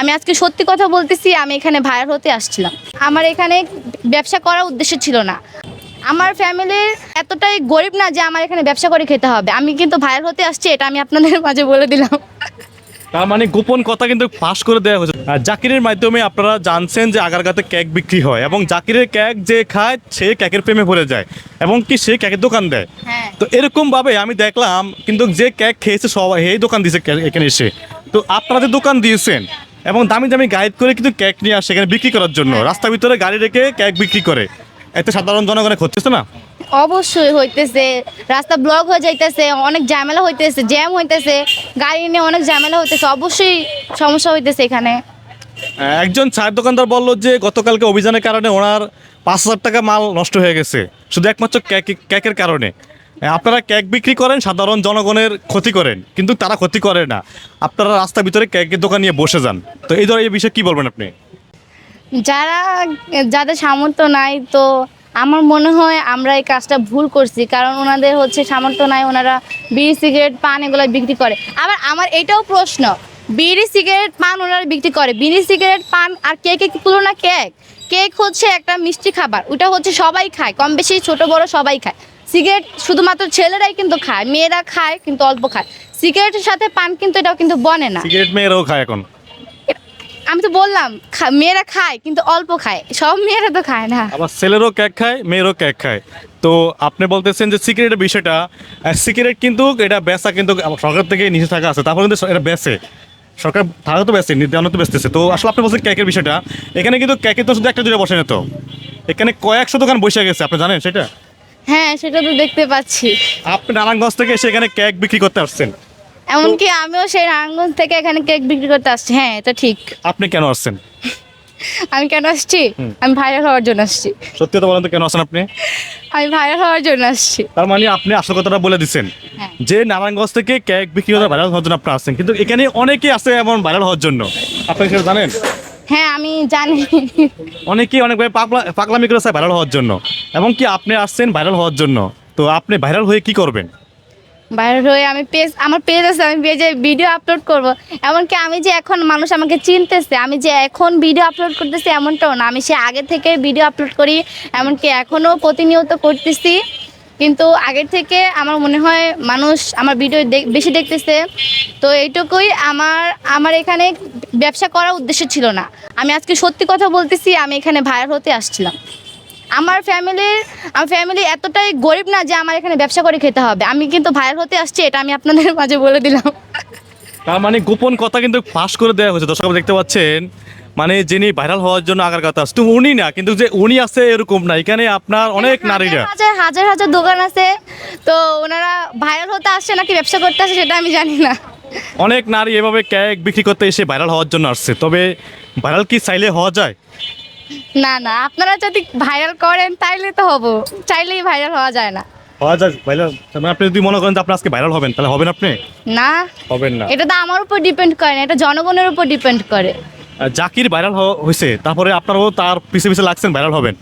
আমি আজকে সত্যি কথা বলতেছি আমি এখানে ভাইরাল হতে আসছিলাম। আমার এখানে ব্যবসা করার উদ্দেশ্য ছিল না। আমার ফ্যামিলির এতটাই গরিব না যে আমার এখানে ব্যবসা করে খেতে হবে। আমি কিন্তু ভাইরাল হতে আসছি এটা আমি আপনাদের মাঝে বলে দিলাম। তার মানে গোপন কথা কিন্তু ফাঁস করে দেওয়া হয়েছে। জাকিরের মাধ্যমে আপনারা জানছেন যে আগারগাতে কেক বিক্রি হয় এবং জাকিরের কেক যে খায় সে কেকের প্রেমে ভরে যায় এবং কি সে কেকের দোকান দেয়। হ্যাঁ। তো এরকম ভাবে আমি দেখলাম কিন্তু যে কেক খেয়েছে সবাই এই দোকান দিয়েছে এখানে এসে। তো আপনারা যে দোকান দিয়েছেন এবং দামি দামি গাইড করে কিন্তু কেক নিয়ে আসে এখানে বিক্রি করার জন্য। রাস্তার ভিতরে গাড়ি রেখে কেক বিক্রি করে। এতে সাধারণ জনগণের হচ্ছে না? অবশ্যই হইতেছে। রাস্তা ব্লক হয়ে যাইতেছে অনেক ঝামেলা হইতেছে জ্যাম হইতেছে গাড়ি নিয়ে অনেক ঝামেলা হইতেছে অবশ্যই সমস্যা হইতেছে এখানে। একজন চায়ের দোকানদার বলল যে গতকালকে অভিযানের কারণে ওনার পাঁচ হাজার টাকা মাল নষ্ট হয়ে গেছে। শুধু একমাত্র কেক কেকের কারণে। আপনারা কেক বিক্রি করেন, সাধারণ জনগণের ক্ষতি করেন, কিন্তু তারা ক্ষতি করে না। আপনারা রাস্তার ভিতরে কেকের দোকান নিয়ে বসে যান। তো এই ধরনের বিষয়ে কি বলবেন আপনি? যারা, যাদের সামর্থ্য নাই, তো আমার মনে হয় আমরা এই কাজটা ভুল করছি, কারণ ওনাদের হচ্ছে সামর্থ্য নাই, ওনারা বিড়ি, সিগারেট, পান এগুলো বিক্রি করে। আবার আমার এটাও প্রশ্ন, বিড়ি, সিগারেট, পান ওনারা বিক্রি করে। বিড়ি, সিগারেট, পান আর কেকে তুলনা কেক? কেক হচ্ছে একটা মিষ্টি খাবার, ওটা হচ্ছে সবাই খায় কম বেশি ছোট বড় সবাই খায়। সিগারেট শুধুমাত্র ছেলেরাই কিন্তু খায় মেয়েরা খায় কিন্তু অল্প খায়। সিগারেটের সাথে পান কিন্তু এটাও কিন্তু বনে না। সিগারেট মেয়েরাও খায় এখন? আমি তো বললাম মেয়েরা খায় কিন্তু অল্প খায় সব মেয়েরা তো খায় না। আবার ছেলেরও কেক খায় মেয়েরও কেক খায়। তো আপনি বলতেছেন যে সিগারেটের বিষয়টা সিগারেট কিন্তু এটা বেচা কিন্তু সরকার থেকে নিচে থাকা আছে তারপর কিন্তু এটা বেচে। সরকার তারা তো বেচে নির্ধারণ তো বেচতেছে। তো আসলে আপনি বলছেন কেকের বিষয়টা এখানে কিন্তু কেকের তো শুধু একটা জুড়ে বসে না তো। এখানে কয়েকশো দোকান বসে গেছে আপনি জানেন সেটা? হ্যাঁ সেটা তো দেখতে পাচ্ছি। আপনি নারায়ণগঞ্জ থেকে এসে এখানে কেক বিক্রি করতে আসছেন? এমনকি আমিও সেই নারায়ণগঞ্জ থেকে এখানে কেক বিক্রি করতে আসছি। হ্যাঁ এটা ঠিক। আপনি কেন আসছেন? আমি কেন আসছি? আমি ভাইরাল হওয়ার জন্য আসছি। সত্যি কথা বলেন তো কেন আসেন আপনি? আমি ভাইরাল হওয়ার জন্য আসছি। তার মানে আপনি আসল কথাটা বলে দিচ্ছেন। হ্যাঁ। যে নারায়ণগঞ্জ থেকে কেক বিক্রি করে ভাইরাল হওয়ার জন্য আপনি আসছেন কিন্তু এখানে অনেকেই আছে এমন ভাইরাল হওয়ার জন্য। আপনি সেটা জানেন? হ্যাঁ আমি জানি। অনেকেই অনেকভাবে পাগলা পাগলামি করে চায় ভাইরাল হওয়ার জন্য। এবং কি আপনি আসছেন ভাইরাল হওয়ার জন্য? তো আপনি ভাইরাল হয়ে কি করবেন? ভাইরাল হয়ে আমি পেজ আমার পেজ আছে আমি পেজে ভিডিও আপলোড করব। এমনকি আমি যে এখন মানুষ আমাকে চিনতেছে আমি যে এখন ভিডিও আপলোড করতেছি এমনটাও না। আমি সে আগে থেকে ভিডিও আপলোড করি এমনকি এখনও প্রতিনিয়ত করতেছি। কিন্তু আগের থেকে আমার মনে হয় মানুষ আমার ভিডিও বেশি দেখতেছে। তো এইটুকুই আমার আমার এখানে ব্যবসা করার উদ্দেশ্য ছিল না। আমি আজকে সত্যি কথা বলতেছি আমি এখানে ভাইরাল হতে আসছিলাম। আমার ফ্যামিলির আমার ফ্যামিলি এতটাই গরিব না যে আমার এখানে ব্যবসা করে খেতে হবে। আমি কিন্তু ভাইরাল হতে আসছি এটা আমি আপনাদের মাঝে বলে দিলাম। তার মানে গোপন কথা কিন্তু ফাঁস করে দেওয়া হয়েছে। দর্শক দেখতে পাচ্ছেন মানে যিনি ভাইরাল হওয়ার জন্য আগার কথা তো উনি না কিন্তু যে উনি আছে এরকম না। এখানে আপনার অনেক নারীরা। হাজার হাজার হাজার দোকান আছে তো ওনারা ভাইরাল হতে আসছে নাকি ব্যবসা করতে আসছে সেটা আমি জানি না। অনেক নারী এভাবে কেক বিক্রি করতে এসে ভাইরাল হওয়ার জন্য আসছে। তবে ভাইরাল কি চাইলে হওয়া যায়? না না আপনারা যদি ভাইরাল করেন তাইলে তো হব। চাইলেই ভাইরাল হওয়া যায় না। হওয়া যায় ভাইরাল মানে আপনি যদি মনে করেন যে আপনি আজকে ভাইরাল হবেন তাহলে হবেন আপনি? না। হবেন না। এটা তো আমার উপর ডিপেন্ড করে না এটা জনগণের উপর ডিপেন্ড করে। জাকির ভাইরাল হয়েছে তারপরে আপনারাও তার পিছে পিছে লাগছেন ভাইরাল হবেন।